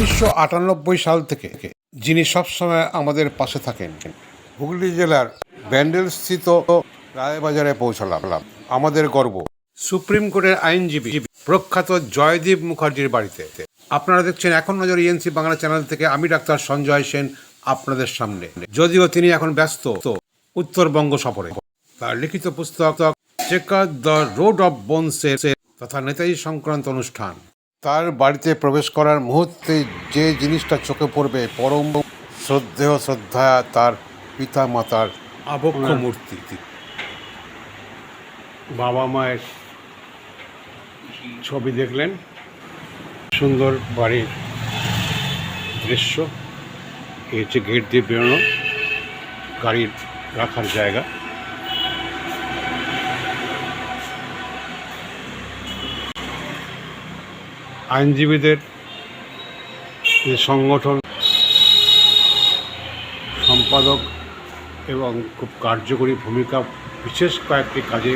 উনিশশো আটানব্বই সাল থেকে যিনি সবসময় আমাদের পাশে থাকেন, হুগলি জেলার ব্যান্ডেল স্থিত রায়বাজারে পৌঁছালাম। আমাদের গর্ব। সুপ্রিম কোর্টের আইনজীবী প্রখ্যাত জয়দীপ মুখার্জির বাড়িতে। আপনারা দেখছেন এখন নজর ইএনসি বাংলা চ্যানেল থেকে আমি ডাক্তার সঞ্জয় সেন আপনাদের সামনে। যদিও তিনি এখন ব্যস্ত উত্তরবঙ্গ সফরে। তার লিখিত পুস্তক, চেকার দ্য রোড অফ বোনসের তথা নেতাজি সংক্রান্ত অনুষ্ঠান। তার বাড়িতে প্রবেশ করার মুহূর্তে যে জিনিসটা চোখে পড়বে পরম শ্রদ্ধেয় শ্রদ্ধা তার পিতা মাতার আবক্ষ মূর্তি। বাবা মায়ের ছবি দেখলেন। সুন্দর বাড়ির দৃশ্য। এই হচ্ছে গেট দিয়ে বেরোনো। গাড়ির রাখার জায়গা। আইনজীবীদের যে সংগঠন, সম্পাদক এবং খুব কার্যকরী ভূমিকা, বিশেষ কয়েকটি কাজে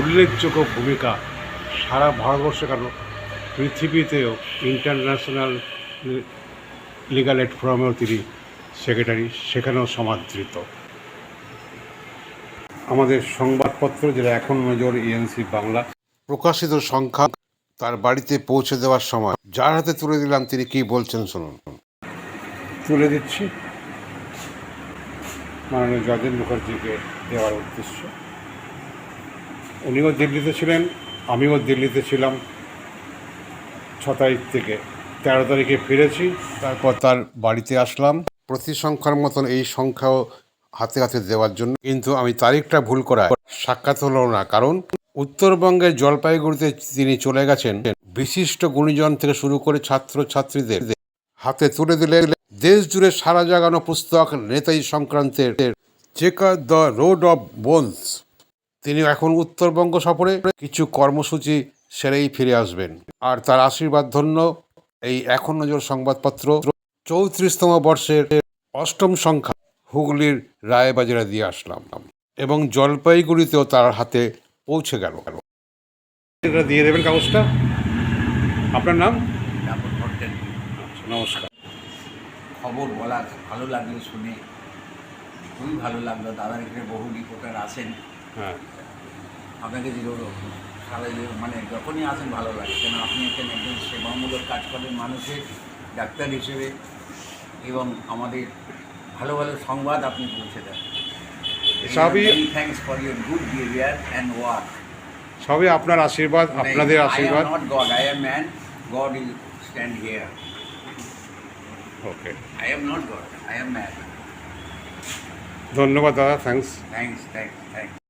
উল্লেখযোগ্য ভূমিকা সারা ভারতবর্ষে কেন? পৃথিবীতেও ইন্টারন্যাশনাল লিগাল এড ফোরামেও তিনি সেক্রেটারি সেখানেও সমাদৃত। আমাদের সংবাদপত্র, যেটা এখন নজর ইএনসি বাংলা, প্রকাশিত সংখ্যা তার বাড়িতে পৌঁছে দেওয়ার সময় যার হাতে তুলে দিলাম তিনি কি বলছেন শুনুন। তুলে দিচ্ছি। মাননীয় যতীন মুখার্জিকে দেওয়ার উদ্দেশ্য। উনিও দিল্লিতে ছিলেন আমিও দিল্লিতে ছিলাম। ছ তারিখ থেকে তেরো তারিখে ফিরেছি। তারপর তার বাড়িতে আসলাম। প্রতি সংখ্যার মতন এই সংখ্যাও হাতে হাতে দেওয়ার জন্য। কিন্তু আমি তারিখটা ভুল করায় সাক্ষাৎ হলো না। কারণ উত্তরবঙ্গের জলপাইগুড়িতে তিনি চলে গেছেন। বিশিষ্ট গুণীজন থেকে শুরু করে ছাত্র ছাত্রীদের হাতে তুলে দিলে দেশ জুড়ে সারা জাগানো পুস্তক Netaji সংক্রান্তের checker the road of bones. তিনি এখন উত্তরবঙ্গ সফরে। কিছু কর্মসূচি সেরেই ফিরে আসবেন। আর তার আশীর্বাদ ধন্য এই এখন নজর সংবাদপত্র চৌত্রিশতম বর্ষের অষ্টম সংখ্যা হুগলির রায়বাজারে দিয়ে আসলাম। এবং জলপাইগুড়িতেও তার হাতে পৌঁছে গেল এটা দিয়ে দেবেন কাগজটা। আপনার নাম? আচ্ছা, নমস্কার। খবর বলা ভালো লাগল শুনে। খুবই ভালো লাগল। দাদার এখানে বহু রিপোর্টার আসেন হ্যাঁ। আপনাকে যে সারা যে- মানে যখনই আসেন ভালো লাগে। কেন আপনি এখানে একজন সেবামূলক কাজ করেন মানুষের ডাক্তার হিসেবে। এবং আমাদের ভালো ভালো সংবাদ আপনি পৌঁছে দেন। সবই thanks for your good behaviour and work সবই আপনার আশীর্বাদ আপনাদের আশীর্বাদ। Not god I am man god is stand here okay I am not god I am man ধন্যবাদ দাদা থ্যাঙ্কস থ্যাংকস থ্যাংকস থ্যাংকস